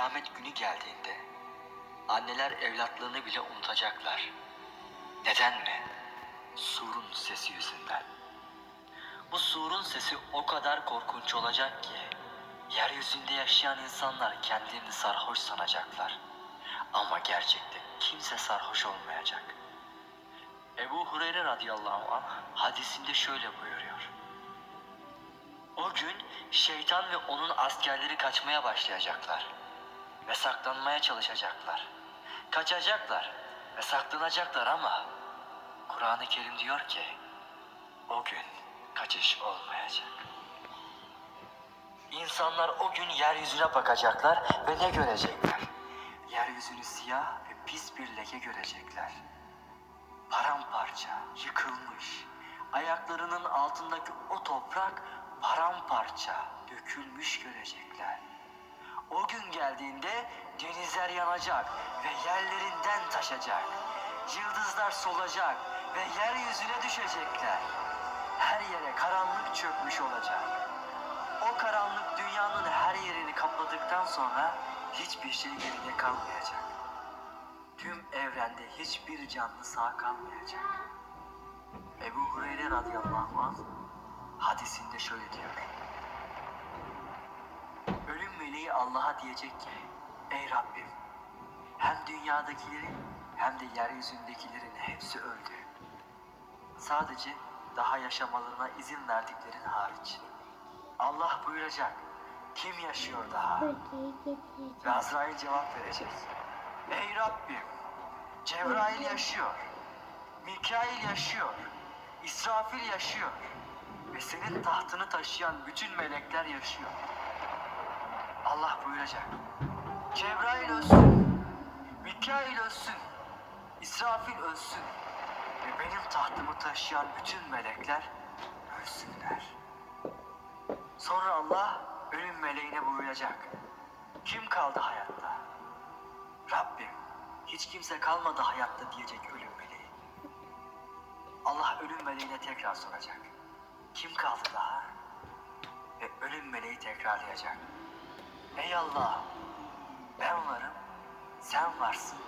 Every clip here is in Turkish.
kıyamet günü geldiğinde anneler evlatlarını bile unutacaklar. Neden mi? Surun sesi yüzünden. Bu surun sesi o kadar korkunç olacak ki yeryüzünde yaşayan insanlar kendilerini sarhoş sanacaklar. Ama gerçekte kimse sarhoş olmayacak. Ebu Hureyre radıyallahu anh hadisinde şöyle buyuruyor. O gün şeytan ve onun askerleri kaçmaya başlayacaklar ve saklanmaya çalışacaklar. Kaçacaklar ve saklanacaklar ama Kur'an-ı Kerim diyor ki o gün kaçış olmayacak. İnsanlar o gün yeryüzüne bakacaklar ve ne görecekler? Yeryüzünü siyah ve pis bir leke görecekler. Paramparça, yıkılmış. Ayaklarının altındaki o toprak paramparça, dökülmüş görecekler. O gün geldiğinde denizler yanacak ve yerlerinden taşacak. Yıldızlar solacak ve yeryüzüne düşecekler. Her yere karanlık çökmüş olacak. O karanlık dünyanın her yerini kapladıktan sonra hiçbir şey geride kalmayacak. Tüm evrende hiçbir canlı sağ kalmayacak. Ebu Hureyre radıyallahu anh hadisinde şöyle diyor. Ölüm meleği Allah'a diyecek ki Ey Rabbim hem dünyadakilerin hem de yeryüzündekilerin hepsi öldü. Sadece daha yaşamalarına izin verdiklerin hariç. Allah buyuracak. Kim yaşıyor daha? Ve Azrail cevap verecek. Ey Rabbim! Cebrail yaşıyor. Mikail yaşıyor. İsrafil yaşıyor. Ve senin tahtını taşıyan bütün melekler yaşıyor. Allah buyuracak. Cebrail ölsün. Mikail ölsün. İsrafil ölsün. Ve benim tahtımı taşıyan bütün melekler ölsünler. Sonra Allah ölüm meleğine buyuracak. Kim kaldı hayatta? Rabbim hiç kimse kalmadı hayatta diyecek ölüm meleği. Allah ölüm meleğine tekrar soracak. Kim kaldı daha? Ve ölüm meleği tekrarlayacak. Ey Allah ben varım sen varsın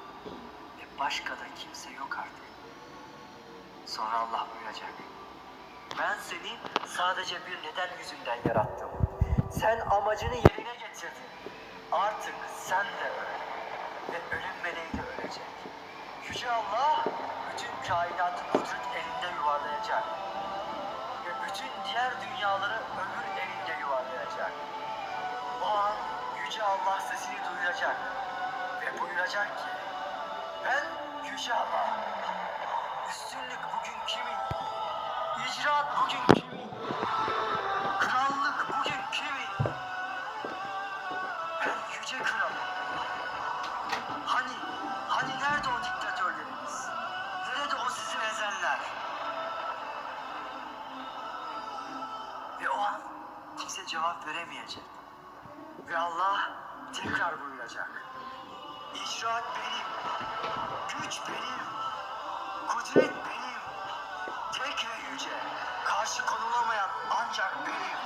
ve başka da kimse yok artık. Sonra Allah buyuracak. Ben seni sadece bir neden yüzünden yarattım. Sen amacını yerine getirdin. Artık sen de öl. Ve ölüm meleği de ölecek. Yüce Allah bütün kainatı kudret elinde yuvarlayacak. Ve bütün diğer dünyaları ömür elinde yuvarlayacak. O an Yüce Allah sesini duyuracak. Ve buyuracak ki ben Yüce Allah. Üstünlük bugün kimin? İcraat bugün kimin? Krallık bugün kimin? Ben yüce kralım. Hani, hani nerede o diktatörlerimiz? Nerede o sizi ezenler? Ve o an kimse cevap veremeyecek. Ve Allah tekrar buyuracak. İcraat benim, güç benim, kudret benim, tek ve yüce, karşı konulamayan ancak benim.